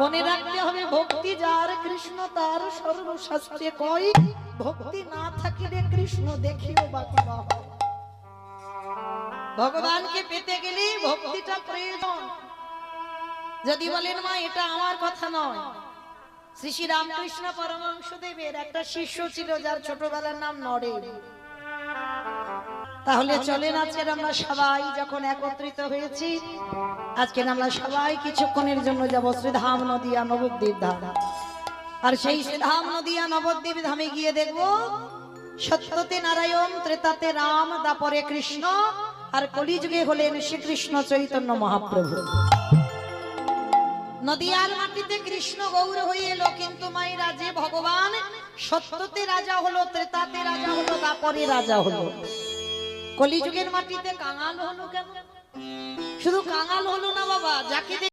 মনে রাখতে হবে, ভক্তি যার কৃষ্ণ, তার সর্বশাস্ত্রে কই? ভক্তি না থাকিলে কৃষ্ণ দেখিও বাকি ভগবানকে পেতে গেলে ভক্তিটা প্রয়োজন। যদি বলেন, মা, এটা আমার কথা নয়। শ্রী শ্রী রামকৃষ্ণ পরমহংস দেবের একটা শিষ্য ছিল, যার ছোটবেলার নাম নরেন। তাহলে চলেন, আজকের আমরা সবাই যখন একত্রিত হয়েছি আজকে আমরা সবাই কিছুক্ষণের জন্য যাব শ্রীধাম নদিয়া নবদ্বীপ ধাম। আর সেই শ্রীধাম নদিয়া নবদ্বীপ ধামে গিয়ে দেখব সত্যতে নারায়ণ, ত্রেতাতে রাম দাপরে কৃষ্ণ, আর কলিযুগে হলেন শ্রীকৃষ্ণ চৈতন্য মহাপ্রভু। নদিয়ার মাটিতে কৃষ্ণ গৌর হয়ে এলো, কিন্তু মাই রাজে ভগবান, সত্যতে রাজা হলো, ত্রেতাতে রাজা হলো দাপরে রাজা হলো। কলিযুগের মাটিতে কাঙাল হলো কেন? শুধু কাঙাল হলো না বাবা যাকে